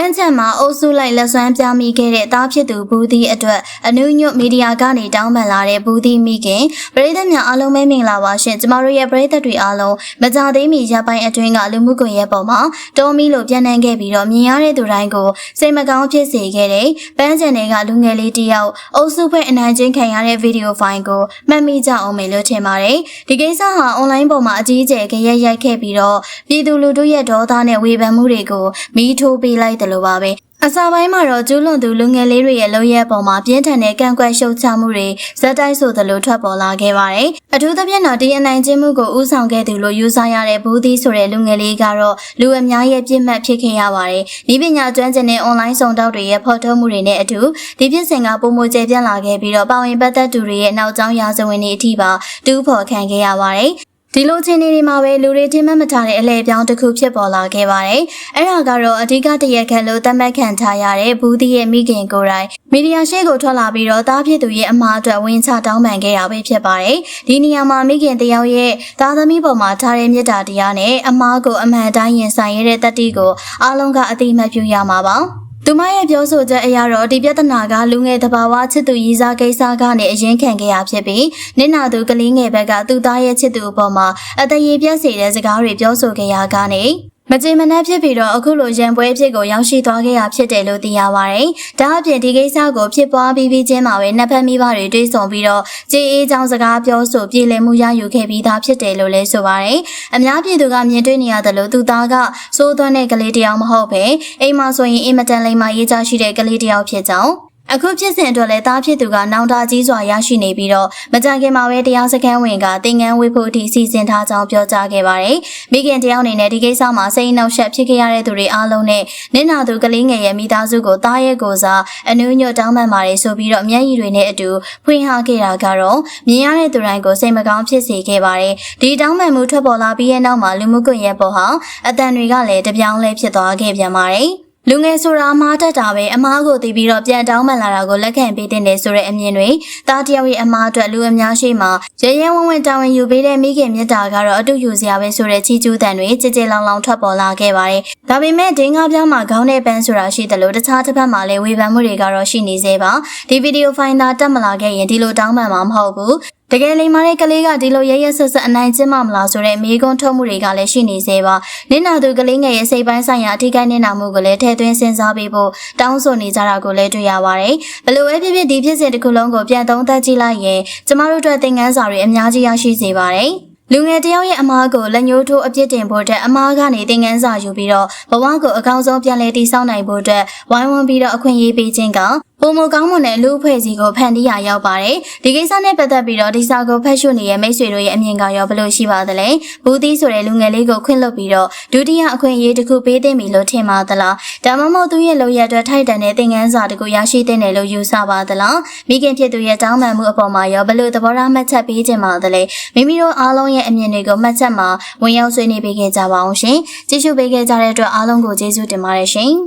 န်းချံမှာအုပ်စုလိုက်လက်ဆွမ်းပြမိခဲ့တဲ့တားဖြစ်သူဘူးသီးအတွက်အနုညွတ်မီဒီယာကနေတောင်းပန်လာတဲ့ဘူးသီးမိခင်ပရိသတ်များအားလုံးပဲမင်္ဂလာပါရှင်ကျမတို့ရဲ့ပရိသတ်တွေအားလုံးမကြသေးမီရပိုင်းအတွင်းကလူမှုကွန်ရက်ပေါ်မှာတောမီလို့ပြန်နှံခဲ့ပြီးတော့မြင်ရတဲ့သူတိုင်းကိုစိတ်မကောင်းဖြစ်စေခဲ့တဲ့ပန်းချံတွေကလူငယ်လေးတစ်ယောက်အုပ်စုဖွဲ့အနိုင်ကျင့်ခံရတဲ့ဗီဒီယိုဖိုင်ကိုမှတ်မိကြအောင်မယ်လို့ထင်ပါတယ်ဒီကိစ္စဟာအွန်လိုင်းပေါ်မှာအကြီးအကျယ်ကြရက်ရိုက်ခဲ့ပြီးတော့ပြည်သူလူထုရဲ့ဒေါသနဲ့ဝေဖန်မှုတွေကိုမီးထိုးပေးလိုက်တယ်လို့ပါပဲအစာပိုင်းမှာတော့ကျူးလွန်သူလူငယ်လေးတွေရဲ့လုံရဲပေါ်မှာပြင်းထန်တဲ့ကန့်ကွက်ရှုတ်ချမှုတွေဇက်တိုက်ဆိုသလိုထွက်ပေါ်လာခဲ့ပါတယ်။အထူးသဖြင့်တော့ဒီအနိုင်ကျင့်မှုကိုဥဆောင်ခဲ့သူလို့ယူဆရတဲ့ဘူးသီးဆိုတဲ့လူငယ်လေးကတော့လူအများရဲ့ပြစ်မှတ်ဖြစ်ခဲ့ရပါတယ်။ဒီပညာကျွမ်းကျင်တဲ့အွန်လိုင်းဆောင်တောက်တွေရဲ့ဖော်ထုတ်မှုတွေနဲ့အတူဒီဖြစ်စဉ်ကပုံမကျပြန့်လာခဲ့ပြီးတော့ပါဝင်ပတ်သက်သူတွေရဲ့နောက်ကျောင်းရာဇဝင်တွေအထိပါတူးဖော်ခံခဲ့ရပါတယ်။ ဒီလိုချင်းနေတွေမှာပဲလူတွေထင်မှတ်မထားတဲ့အလဲပြောင်းတစ်ခုဖြစ်ပေါ်လာခဲ့ပါတယ်။အဲ့ဒါကတော့အဓိကတရက်ခံလို့သတ်မှတ်ခံထားရတဲ့ဘူးသီးရဲ့မိခင်ကိုယ်တိုင်မီဒီယာရှေ့ကိုထွက်လာပြီးတော့တားဖြစ်သူရဲ့အမှားအတွက်ဝင်ချတောင်းပန်ခဲ့တာပဲဖြစ်ပါတယ်။ဒီနေရာမှာမိခင်တယောက်ရဲ့သားသမီးပေါ်မှာထားတဲ့မေတ္တာတရားနဲ့အမှားကိုအမှန်တိုင်းရင်ဆိုင်ရတဲ့တတိကိုအားလုံးကအတိအမှတ်ပြုရမှာပါ။ သူမရဲ့ပြောဆိုချက်အရတော့ဒီပြဿနာကလူငယ်တဘာဝချစ်သူရည်စားကိစ္စကနေအရင်ခံခဲ့ရဖြစ်ပြီးနင့်နာသူကလေးငယ်ဘက်ကသူ့သားရဲ့ချစ်သူအပေါ်မှာအတရေပြတ်စေတဲ့စကားတွေပြောဆိုခဲ့ရကနေ မကြေမနက်ဖြစ်ပြီးတော့အခုလိုရံပွဲဖြစ်ကိုရောက်ရှိသွားခဲ့ရဖြစ်တယ်လို့သိရပါတယ်။ဒါအပြင်ဒီကိစ္စကိုဖြစ်ပွားပြီးပြီးချင်းမှာပဲနှစ်ဖက်မိဘတွေတွေးဆုံပြီးတော့ကြေးအေးချောင်းစကားပြောဆိုပြည်လည်မှုရယူခဲ့ပြီးသားဖြစ်တယ်လို့လည်းဆိုပါတယ်။အများပြည်သူကမြင်တွေ့နေရတယ်လို့သူသားကစိုးသွမ်းတဲ့ကလေးတစ်ယောက်မဟုတ်ပဲအိမ်မှာဆိုရင်အင်မတန်လိမ်မာရေးချရှိတဲ့ကလေးတစ်ယောက်ဖြစ်ကြောင်း အခုဖြစ်စဉ်အတွက်လည်းတားဖြစ်သူကနောင်တကြီးစွာရရှိနေပြီးတော့မကြခင်မှာပဲတရားစခန်းဝင်ကတင်ငန်းဝေးဖို့အထိစီစဉ်ထားကြောင်းပြောကြားခဲ့ပါတယ်။မိခင်တယောက်အနေနဲ့ဒီကိစ္စမှာစိတ်အနှောက်အယှက်ဖြစ်ခဲ့ရတဲ့သူတွေအားလုံးနဲ့နင့်နာသူကလေးငယ်ရဲ့မိသားစုကိုတားရဲ့ကိုစားအနုညွတ်တောင်းပန်ပါတယ်ဆိုပြီးတော့မျက်ရည်တွေနဲ့အတူဖွင့်ဟခဲ့တာကတော့မြင်ရတဲ့သူတိုင်းကိုစိတ်မကောင်းဖြစ်စေခဲ့ပါတယ်။ဒီတောင်းပန်မှုထွက်ပေါ်လာပြီးတဲ့နောက်မှာလူမှုကွန်ရက်ပေါ်ဟာအတန်တွေကလည်းတပြောင်းလဲဖြစ်သွားခဲ့ပြန်ပါတယ်။ လူငယ်ဆိုတာအမားတတ်တာပဲအမားကိုသိပြီးတော့ပြန်တောင်းပန်လာတာကိုလက်ခံပေးတဲ့တယ်ဆိုတဲ့အမြင်တွေတားတယောက်ရဲ့အမားအတွက်လူအများရှိမှရဲရဲဝံ့ဝံ့တာဝန်ယူပေးတဲ့မိခင်မြတ်တာကတော့အတူယူစရာပဲဆိုတဲ့ချီကျူးတန်တွေကြည်ကြည်လောင်လောင်ထွက်ပေါ်လာခဲ့ပါတယ်။ဒါပေမဲ့ဒင်းကားပြောင်းမှာခေါင်းနဲ့ပန်းဆိုတာရှိတယ်လို့တခြားတစ်ဖက်မှာလည်းဝေဖန်မှုတွေကတော့ရှိနေသေးပါ။ဒီဗီဒီယိုဖိုင်သာတက်မလာခဲ့ရင်ဒီလိုတောင်းပန်မှာမဟုတ်ဘူး တကယ်လိမ္မာတဲ့ကလေးကဒီလိုရရဆက်ဆက်အနိုင်ကျင့်မမလားဆိုတဲ့မိကွန်းထုတ်မှုတွေကလည်းရှိနေသေးပါနင့်နာသူကလေးငယ်ရဲ့စိတ်ပိုင်းဆိုင်ရာအထူးကိန်းနေတာမှုကိုလည်းထည့်သွင်းစဉ်းစားပေးဖို့တောင်းဆိုနေကြတာကိုလည်းတွေ့ရပါတယ်ဘလို့ပဲဖြစ်ဖြစ်ဒီဖြစ်စဉ်တစ်ခုလုံးကိုပြန်သုံးသပ်ကြည့်လိုက်ရင်ကျမတို့အတွက်သင်ခန်းစာတွေအများကြီးရရှိစေပါတယ်လူငယ်တယောက်ရဲ့အမားကိုလက်ညှိုးထိုးအပြစ်တင်ဖို့အတွက်အမားကနေသင်ခန်းစာယူပြီးတော့ဘဝကိုအကောင်းဆုံးပြန်လည်တည်ဆောက်နိုင်ဖို့အတွက်ဝိုင်းဝန်းပြီးတော့အခွင့်အရေးပေးခြင်းက ပုံမကောင်းမွန်တဲ့လူအဖွဲ့အစည်းကိုဖန်တီးရရောက်ပါတယ်။ဒီကိစ္စနဲ့ပတ်သက်ပြီးတော့ဒီစာကိုဖတ်ရှုနေတဲ့မိတ်ဆွေတို့ရဲ့အမြင်ကရောဘယ်လိုရှိပါသလဲ။ဘူးသီးဆိုတဲ့လူငယ်လေးကိုခွင့်လွှတ်ပြီးတော့ဒုတိယအခွင့်အရေးတစ်ခုပေးသင့်ပြီလို့ထင်ပါသလား။ဒါမှမဟုတ်သူရဲ့လုပ်ရတဲ့ထိုက်တန်တဲ့သင်ခန်းစာတစ်ခုရရှိသင့်တယ်လို့ယူဆပါသလား။မိခင်ဖြစ်သူရဲ့တောင်းပန်မှုအပေါ်မှာရောဘယ်လိုသဘောထားမှတ်ချက်ပေးခြင်းပါသလဲ။မိမိတို့အားလုံးရဲ့အမြင်တွေကိုမှတ်ချက်မှာဝင်ရောက်ဆွေးနွေးပေးခဲ့ကြပါအောင်ရှင်။ကြည့်ရှုပေးခဲ့ကြတဲ့အတွက်အားလုံးကိုကျေးဇူးတင်ပါတယ်ရှင်။